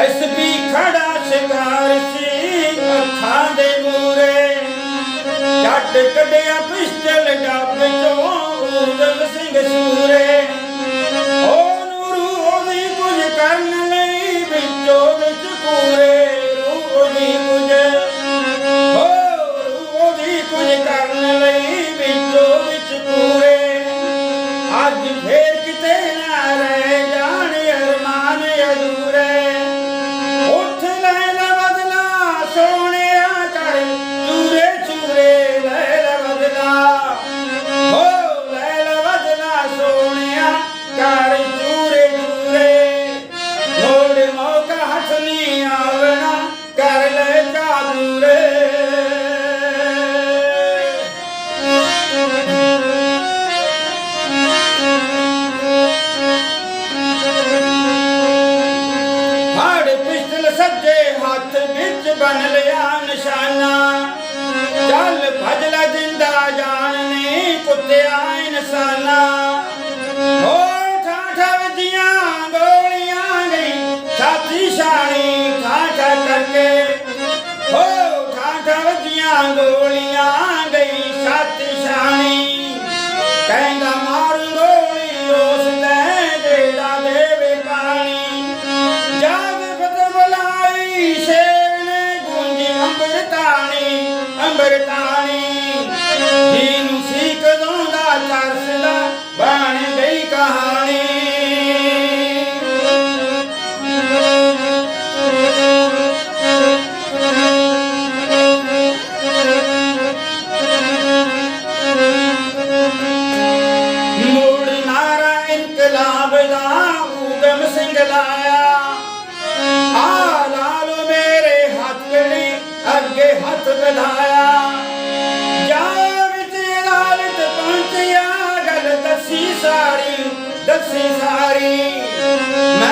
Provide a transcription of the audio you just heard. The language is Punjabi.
ਐਸਪੀ ਖੜਾ ਸ਼ਿਕਾਰ ਸੀ, ਅੱਖਾਂ ਦੇ ਮੂਰੇ ਜੱਟ ਕੱਢਿਆ ਪਿਸਟਲ ਡੱਬ ਚੋਂ ਊਧਮ ਸਿੰਘ ਸੂਰੇ। ਉਹ ਨੂਰੂ ਉਹਦੀ ਕੁਝ ਕਰਨ ਲਈ ਵਿੱਚੋਂ ਵਿੱਚ ਪੂਰੇ ਰੂਹ ਉਹਦੀ ਕੁਝ ਹੋ ਰੂਹ ਉਹਦੀ ਕੁਝ ਕਰਨ ਲਈ ਵਿੱਚੋਂ ਵਿੱਚ ਪੂਰੇ ਅੱਜ ਫੇਰ ਹੱਥ ਵਿੱਚ ਬਣ ਲਿਆ ਨਿਸ਼ਾਨਾ। ਚੱਲ ਭਜ ਲੈ ਜਿੰਦਾ ਜਾਨ ਨੇ ਕੁੱਤਿਆ ਇਨਸਾਨਾ। ਹੋ ਠਾਠਾ ਵੱਜੀਆਂ ਗੋਲੀਆਂ ਨਹੀਂ ਛਾਤੀ ਛਾਣੀ ਠਾਠਾ ਕਰਕੇ। ਹੋ ਠਾਠਾ ਵੱਜੀਆਂ ਗੋਲੀਆਂ ساري دبسي ساري.